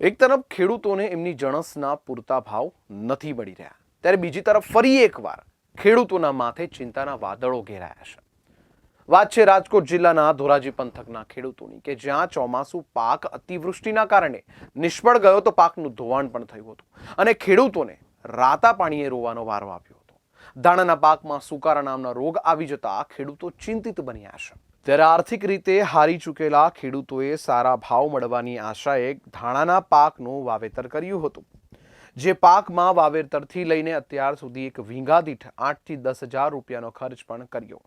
એક તરફ ખેડૂતોને એમની જણસના પૂરતા ભાવ નથી મળી રહ્યા, ત્યારે બીજી તરફ ફરી એકવાર ખેડૂતોના માથે ચિંતાના વાદળો ઘેરાયા છે. વાત છે રાજકોટ જિલ્લાના ધોરાજી પંથકના ખેડૂતોની, કે જ્યાં ચોમાસું પાક અતિવૃષ્ટિના કારણે નિષ્ફળ ગયો તો પાકનું ધોવાણ પણ થયું હતું અને ખેડૂતોને રાતા પાણીએ રોવાનો વારો આપ્યો હતો. દાણાના પાકમાં સુકારા નામના રોગ આવી જતા ખેડૂતો ચિંતિત બન્યા છે. ત્યારે આર્થિક રીતે હારી ચૂકેલા ખેડૂતોએ સારા ભાવ મળવાની આશાએ ધાણાના પાકનું વાવેતર કર્યું હતું. જે પાકમાં વાવેતરથી લઈને અત્યાર સુધી એક વીંગા દીઠ આઠથી દસ હજાર રૂપિયાનો ખર્ચ પણ કર્યો.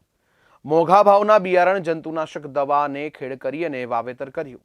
મોઘા ભાવના બિયારણ, જંતુનાશક દવાને ખેડ કરી અને વાવેતર કર્યું.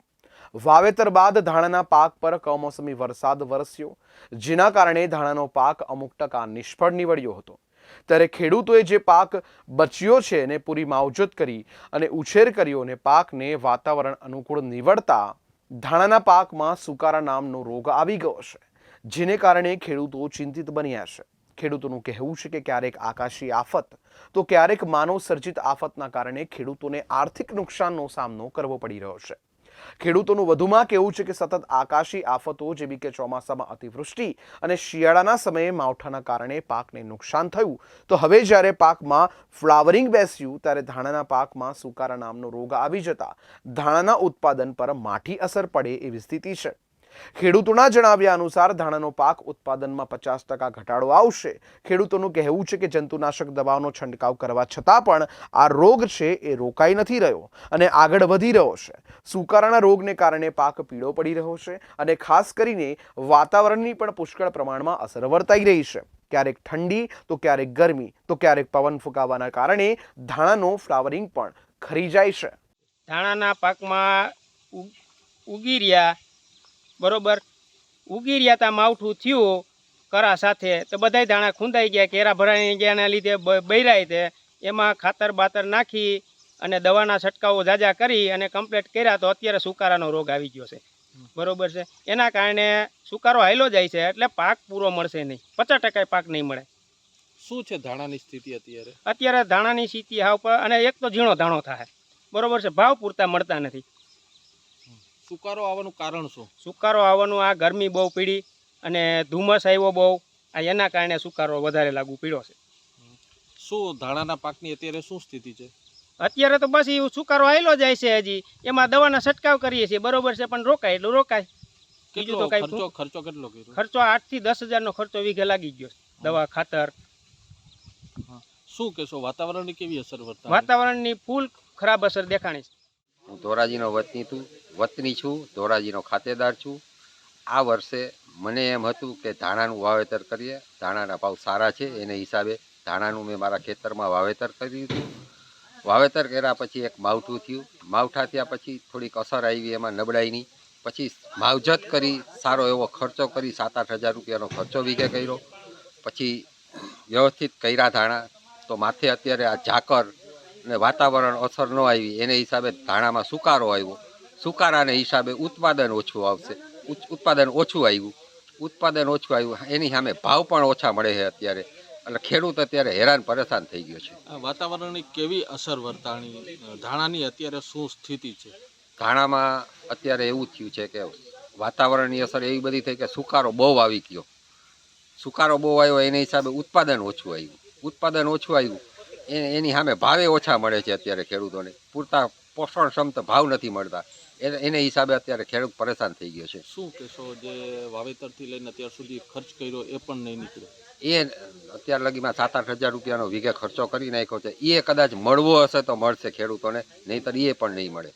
વાવેતર બાદ ધાણાના પાક પર કમોસમી વરસાદ વરસ્યો, જેના કારણે ધાણાનો પાક અમુક ટકા નિષ્ફળ નીવડ્યો હતો. ત્યારે ખેડૂતોએ જે પાક બચ્યો છે એને પૂરી માવજત કરી અને ઉછેર કર્યો અને પાકને વાતાવરણ અનુકૂળ નીવડતા ધાણાના પાકમાં સુકારા નામનો રોગ આવી ગયો છે, જેને કારણે ખેડૂતો ચિંતિત બન્યા છે. ખેડૂતોનું કહેવું છે કે ક્યારેક આકાશી આફત, તો ક્યારેક માનવ સર્જિત આફતના કારણે ખેડૂતોને આર્થિક નુકસાનનો સામનો કરવો પડી રહ્યો છે. ખેડૂતોનું વધુમાં કહેવું છે કે સતત આકાશી આફતો જેવી કે ચોમાસામાં અતિવૃષ્ટિ અને શિયાળાના સમયે માવઠાના કારણે પાકને નુકસાન થયું. તો હવે જ્યારે પાકમાં ફ્લાવરિંગ બેસ્યું, ત્યારે ધાણાના પાકમાં સુકારા નામનો રોગ આવી જતા ધાણાના ઉત્પાદન પર માઠી અસર પડે એવી સ્થિતિ છે. ખેડૂતોના જણાવ્યા અનુસાર ધાણાનો પાક ઉત્પાદનમાં પચાસ ટકા ઘટાડો આવશે. ખેડૂતોનું કહેવું છે કે જંતુનાશક દવાઓનો છંટકાવ કરવા છતાં પણ આ રોગ છે એ રોકાઈ નથી રહ્યો અને આગળ વધી રહ્યો છે. સુકારાના રોગને કારણે પાક પીળો પડી રહ્યો છે અને ખાસ કરીને વાતાવરણની પણ પુષ્કળ પ્રમાણમાં અસર વર્તાઈ રહી છે. ક્યારેક ઠંડી, તો ક્યારેક ગરમી, તો ક્યારેક પવન ફૂંકાવાના કારણે ધાણાનો ફ્લાવરિંગ પણ ખરી જાય છે. ધાણાના પાકમાં ઉગી રહ્યા, બરોબર? ઉગી રહ્યા તા માવઠું થયું કરા સાથે, તો બધાય ધાણા ખૂંદાઈ ગયા, કેરા ભરાઈ ગયાના લીધે બૈરાય તે, એમાં ખાતર બાતર નાખી અને દવાના છંટકાવો જાજા કરી અને કમ્પ્લીટ કર્યા તો અત્યારે સુકારાનો રોગ આવી ગયો છે. બરોબર છે? એના કારણે સુકારો હાયલો જાય છે એટલે પાક પૂરો મળશે નહીં. પચાસ ટકા પાક નહીં મળે. શું છે ધાણાની સ્થિતિ અત્યારે? અત્યારે ધાણાની સ્થિતિ હાવ પર અને એક તો ઝીણો ધાણો થાય. બરોબર છે? ભાવ પૂરતા મળતા નથી. સુકારો આવવાનું કારણ શું? સુકારો આવવાનું આ ગરમી બહુ પીડી અને ધુમ્મસ આવ્યો બહુ. આ એના કારણે સુકારો વધારે લાગુ પીડ્યો છે. શું ધાણાના પાકની અત્યારે શું સ્થિતિ છે? અત્યારે તો બસ એ સુકારો આવેલો જાય છે હજી. એમાં દવાના છંટકાવ કરીએ છીએ. બરોબર છે પણ રોકાય એટલું રોકાય. બીજું તો કાંઈ ખર્ચો ખર્ચો કેટલો ખર્ચો આઠથી દસ હજારનો ખર્ચો વીઘે લાગી ગયો દવા ખાતર. શું કહેશો વાતાવરણની કેવી અસર વર્તા વાતાવરણની ફૂલ ખરાબ અસર દેખાણી છે. હું ધોરાજીનો વતની છું વતની છું ધોરાજીનો ખાતેદાર છું. આ વર્ષે મને એમ હતું કે ધાણાનું વાવેતર કરીએ. ધાણાના ભાવ સારા છે એને હિસાબે ધાણાનું મેં મારા ખેતરમાં વાવેતર કર્યું હતું. વાવેતર કર્યા પછી એક માવઠું થયું. માવઠા થયા પછી થોડીક અસર આવી એમાં નબળાઈની. પછી માવજત કરી, સારો એવો ખર્ચો કરી સાત આઠ હજાર રૂપિયાનો ખર્ચો વીઘે કર્યો. પછી વ્યવસ્થિત કર્યા ધાણા. તો માથે અત્યારે આ ઝાકર ને વાતાવરણ અસર ન આવી, એને હિસાબે ધાણામાં સુકારો આવ્યો. સુકારાને હિસાબે ઉત્પાદન ઓછું આવશે. ઉત્પાદન ઓછું આવ્યું. ઉત્પાદન ઓછું આવ્યું. એની સામે ભાવ પણ ઓછા મળે છે અત્યારે. એટલે ખેડૂત અત્યારે હેરાન પરેશાન થઈ ગયો છે. આ વાતાવરણની કેવી અસર વર્તાણી? ધાણાની અત્યારે શું સ્થિતિ છે? ધાણામાં અત્યારે એવું થયું છે કે વાતાવરણની અસર એવી બધી થઈ કે સુકારો બહુ આવી ગયો. સુકારો બહુ આવ્યો એને હિસાબે ઉત્પાદન ઓછું આવ્યું. ઉત્પાદન ઓછું આવ્યું. એની સામે ભાવે ઓછા મળે છે અત્યારે ખેડૂતોને. પૂરતા પોષણક્ષમ તો ભાવ નથી મળતા. એને એને હિસાબે અત્યારે ખેડૂત પરેશાન થઈ ગયો છે. શું કહેશો જે વાવેતરથી લઈને અત્યાર સુધી ખર્ચ કર્યો એ પણ નહીં નીકળ્યો? એ અત્યાર લગીમાં સાત આઠ હજાર રૂપિયાનો વીઘે ખર્ચો કરી નાખ્યો છે. એ કદાચ મળવો હશે તો મળશે ખેડૂતોને નહીંતર એ પણ નહીં મળે.